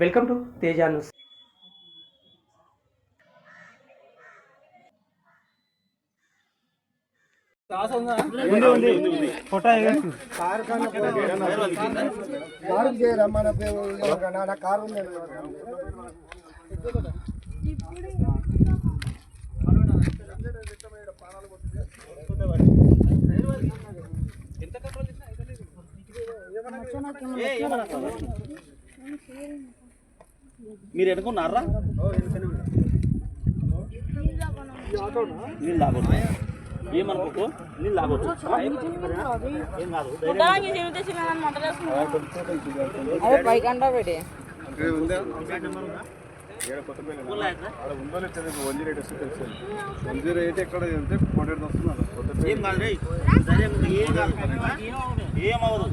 Welcome to Teja news. Car చేయరా మన నా మీరు ఎనుకున్నారా నీళ్ళు తాగొచ్చు ఏమనుకోకు? నీళ్ళు తాగొచ్చు ఏం కాదు ముట్టడానికి తిరిగితే చిన్న మంటలేసుకుంటాం అదే పైకంట పెట్టి ఏం కాదు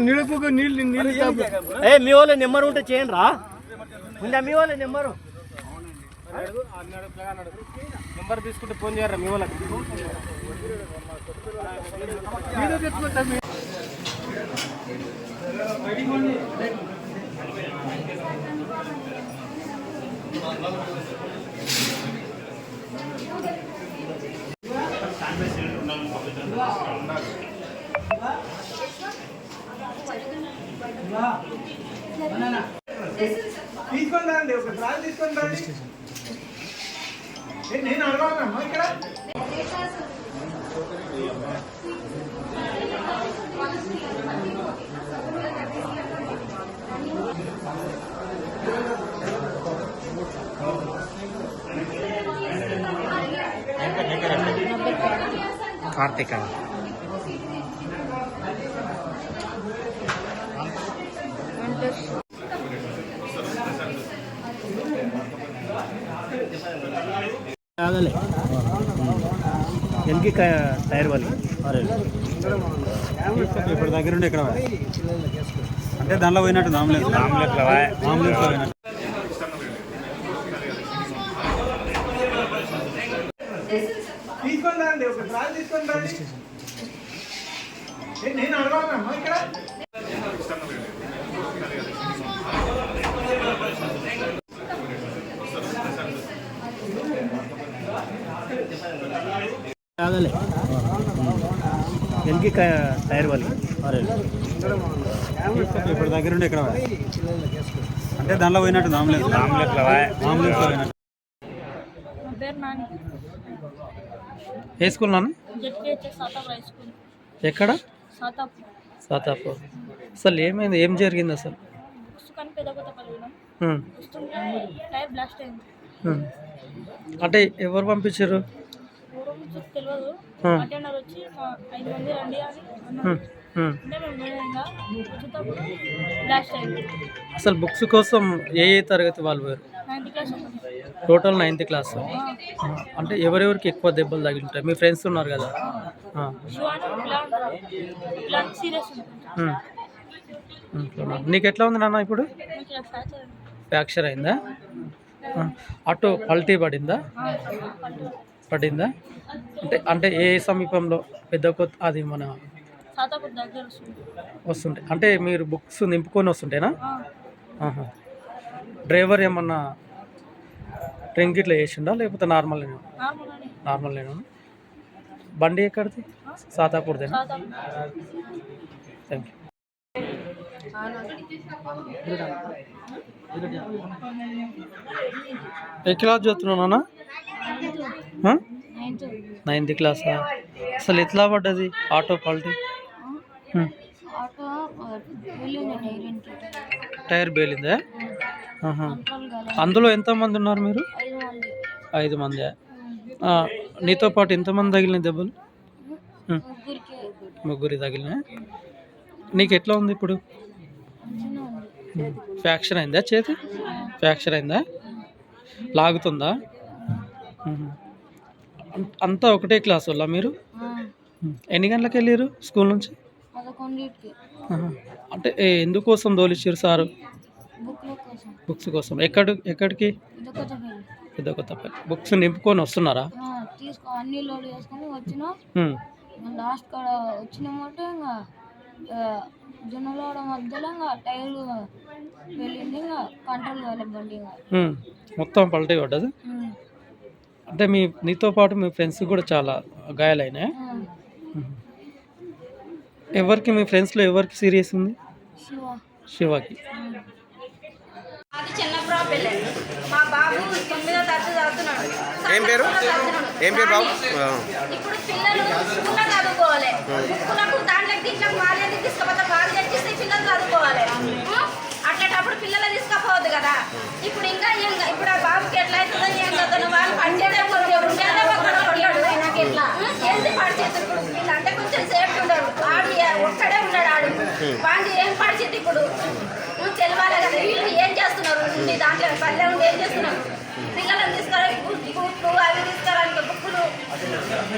నిలుపుకు నీళ్ళు నీళ్ళు ఏ మీ వాళ్ళ నెంబర్ ఉంటే చేయండి రా ఉందా మీ వాళ్ళ నెంబరు నెంబర్ తీసుకుంటే ఫోన్ చేయరా మీ వాళ్ళకి? తీసుకుంటానండి ఒక ట్రాల్ తీసుకుంటానండి నేను అడగాలమ్మా ఇక్కడ? కార్తీక. ఎన్కి టైర్ వాళ్ళు? ఇప్పుడు దగ్గర ఉండి ఇక్కడ అంటే దానిలో పోయినట్టు ఆమ్లెట్ ఆమ్లెట్లో ఆమ్లెట్లో పోయినట్టు తీసుకుంటానండి ఒక ట్రాల్ తీసుకుంటానండి నేను అడగాలమ్మా ఇక్కడ ఎన్కి టైర్ వాళ్ళు ఇప్పుడు దగ్గర ఉండి ఇక్కడ అంటే దానిలో పోయినట్టు ఆమ్లెట్. ఆమ్లెట్లో ఆమ్లెట్లో పోయినట్టు నా పేరు నాని ఏ స్కూల్ నాన్న? ఎక్కడ? సాతాప్ సాతాపూర్. అసలు ఏమైంది? ఏం జరిగింది అసలు. అంటే ఎవరు పంపించారు? అసలు బుక్స్ కోసం ఏ ఏ తరగతి వాళ్ళు పోయారు? Total ninth class. అంటే ఎవరెవరికి ఎక్కువ దెబ్బలు తగిలింటాయి? మీ ఫ్రెండ్స్ ఉన్నారు కదా. నీకు ఎట్లా ఉంది నాన్న ఇప్పుడు? ఫ్రాక్చర్ అయిందా? ఆటో అటు పల్టీ పడిందా? పడిందా? అంటే అంటే ఏ సమీపంలో? పెద్ద కొత్త అది మన వస్తుంటే. వస్తుంటాయి అంటే మీరు బుక్స్ నింపుకొని వస్తుంటేనా? డ్రైవర్ ఏమన్నా డ్రింక్ ఇట్లా చేసిండా? లేకపోతే నార్మల్ నార్మల్ నేను బండి ఎక్కడిది? సాతాపూర్దేనా? Satapur. Thank you. A class చదువుతున్నావు నాన్న? నైన్త్. క్లాసా? అసలు ఎట్లా పడ్డది ఆటో డైరీకి టైర్ బేలిందా అందులో ఎంతమంది ఉన్నారు మీరు? ఐదు మంది. నీతో పాటు ఎంతమంది తగిలిన దెబ్బలు? ముగ్గురి తగిలిన? నీకు ఎట్లా ఉంది ఇప్పుడు? ఫ్రాక్చర్ అయిందా చేతి? ఫ్రాక్చర్ అయిందా? లాగుతుందా? అంతా ఒకటే క్లాస్ వల్ల మీరు. ఎన్ని గంటలకు వెళ్ళారు స్కూల్ నుంచి. అంటే ఎందుకోసం తోలిచ్చారు సారు? బుక్స్ కోసం. ఎక్కడ ఎక్కడికి? ఇదొక పెద్ద కొత్తపల్లి బుక్స్ నింపుకొని వస్తున్నారా? తీసుకో అన్ని లోడ్ చేసుకొని వచ్చిన. లాస్ట్ కాడ వచ్చినామంటే ఇంకా జొన్నలోడ మధ్యలో ఇంకా టైర్ వెళ్ళింది ఇంకా కంట్రోల్ బండి. మొత్తం పల్టీ పడ్డది. అంటే మీ నీతో పాటు మీ ఫ్రెండ్స్ కూడా చాలా గాయాలైనాయి. ఎవరికి మీ ఫ్రెండ్స్లో ఎవరికి సీరియస్ ఉంది? శివ. శివకి అది చిన్న ప్రాబ్లం మా బాబు తొమ్మిదో తరగతి చదువుతున్నాడు ఏం పేరు? ఏం పేరు బాబు? పిల్లలు పిల్లలు? అట్లాంటప్పుడు పిల్లలు తీసుకపోవద్దు కదా. ఇప్పుడు ఇంకా ఏం ఇప్పుడు ఆ బాబుకి ఎట్లా అవుతుందో ఏం చదువు వాళ్ళు కొంచెం ఉండేదే ఒక్కడ ఉంటాడు నాకు ఎట్లా ఏంది పరిస్థితి ఇప్పుడు? వీళ్ళంటే కొంచెం సేఫ్టీ ఉండరు. ఆడు ఏ- ఒక్కడే ఉన్నాడు ఆడు. వాడి ఏం ఇప్పుడు? నువ్వు తెలవాలి కదా. వీళ్ళు ఏం చేస్తున్నారు? దాంట్లో పల్లె ఉండి ఏం చేస్తున్నారు? Gracias.